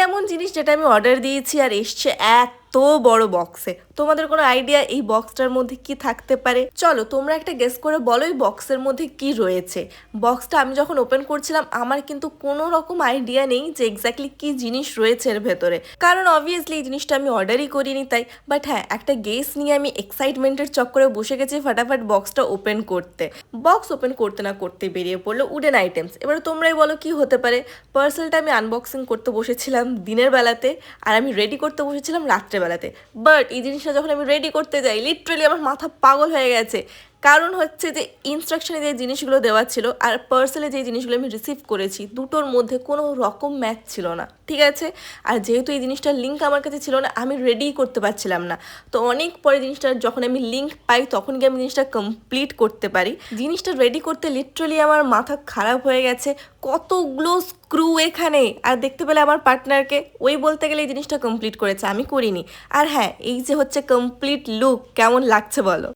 এমন জিনিস যেটা আমি অর্ডার দিয়েছি আর এসছে এত বড় বক্সে তোমাদের কোনো আইডিয়া এই বক্সটার মধ্যে কি থাকতে পারে? চলো, তোমরা একটা গেস করে বলো এই বক্সের মধ্যে কি রয়েছে। বক্সটা আমি যখন ওপেন করছিলাম, আমার কিন্তু কোনো রকম আইডিয়া নেই যে এক্স্যাক্টলি কি জিনিস রয়েছে এর ভেতরে। কারণ অবভিয়াসলি এই জিনিসটা আমি অর্ডারই করিনি তাই। বাট হ্যাঁ একটা গেস নিয়ে আমি এক্সাইটমেন্টের চক্করে বসে গেছি ফাটাফাট বক্সটা ওপেন করতে। বক্স ওপেন করতে না করতে বেরিয়ে পড়ল উডেন আইটেমস এবার তোমরাই বলো কি হতে পারে? পার্সেলটা আমি আনবক্সিং করতে বসেছিলাম দিনের বেলাতে, আর আমি রেডি করতে বসেছিলাম রাত্রেবেলাতে বাট এই জিনিসটা যখন আমি রেডি করতে যাই লিটারেলি আমার মাথা পাগল হয়ে গেছে। কারণ হচ্ছে যে ইনস্ট্রাকশনে যে জিনিসগুলো দেওয়া ছিল আর পার্সেলে যে জিনিসগুলো আমি রিসিভ করেছি, দুটোর মধ্যে কোনো রকম ম্যাচ ছিল না, ঠিক আছে? আর যেহেতু এই জিনিসটার লিঙ্ক আমার কাছে ছিল না, আমি রেডিই করতে পারছিলাম না। তো অনেক পরে জিনিসটার যখন আমি লিঙ্ক পাই, তখন গিয়ে আমি জিনিসটা কমপ্লিট করতে পারি। জিনিসটা রেডি করতে লিটারালি আমার মাথা খারাপ হয়ে গেছে। কতগুলো স্ক্রু এখানে? আর দেখতে পেলে আমার পার্টনারকে ওই বলতে গেলে এই জিনিসটা কমপ্লিট করেছে, আমি করিনি। আর হ্যাঁ এই যে হচ্ছে কমপ্লিট লুক কেমন লাগছে বলো?